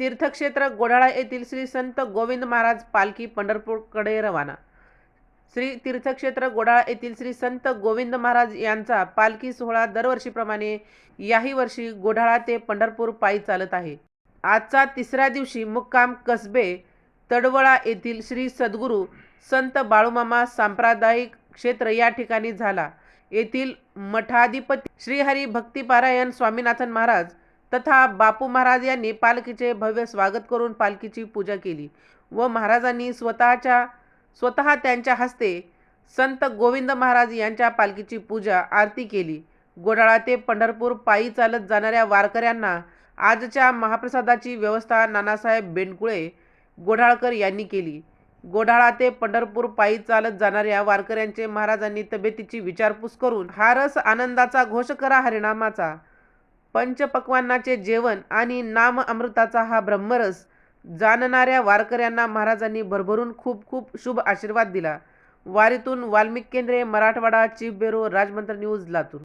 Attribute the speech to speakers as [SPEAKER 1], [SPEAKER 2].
[SPEAKER 1] तीर्थक्षेत्र गोडाळा येथील श्री संत गोविंद महाराज पालखी पंढरपूरकडे रवाना. श्री तीर्थक्षेत्र गोडाळा येथील श्री संत गोविंद महाराज यांचा पालखी सोहळा दरवर्षीप्रमाणे याही वर्षी गोढाळा ते पंढरपूर पायी चालत आहे. आजचा तिसऱ्या दिवशी मुक्काम कसबे तडवळा येथील श्री सद्गुरू संत बाळूमामा सांप्रदायिक क्षेत्र या ठिकाणी झाला. येथील मठाधिपती श्रीहरी भक्तिपारायण स्वामीनाथन महाराज तथा बापू महाराज यांनी पालखीचे भव्य स्वागत करून पालखीची पूजा केली व महाराजांनी स्वतःच्या स्वतः त्यांच्या हस्ते संत गोविंद महाराज यांच्या पालखीची पूजा आरती केली. गोडाळा ते पंढरपूर पायी चालत जाणाऱ्या वारकऱ्यांना आजच्या महाप्रसादाची व्यवस्था नानासाहेब बेंडकुळे गोढाळकर यांनी केली. गोढाळा ते पंढरपूर पायी चालत जाणाऱ्या वारकऱ्यांचे महाराजांनी तब्येतीची विचारपूस करून हा रस आनंदाचा घोष करा हरिनामाचा पंचपक्वान्नाचे जेवण आणि नाम अमृताचा हा ब्रह्मरस जाणणाऱ्या वारकऱ्यांना महाराजांनी भरभरून खूप खूप शुभ आशीर्वाद दिला. वारीतून Valmik Kendre Marathwada chief bureau Rajmantra news Latur.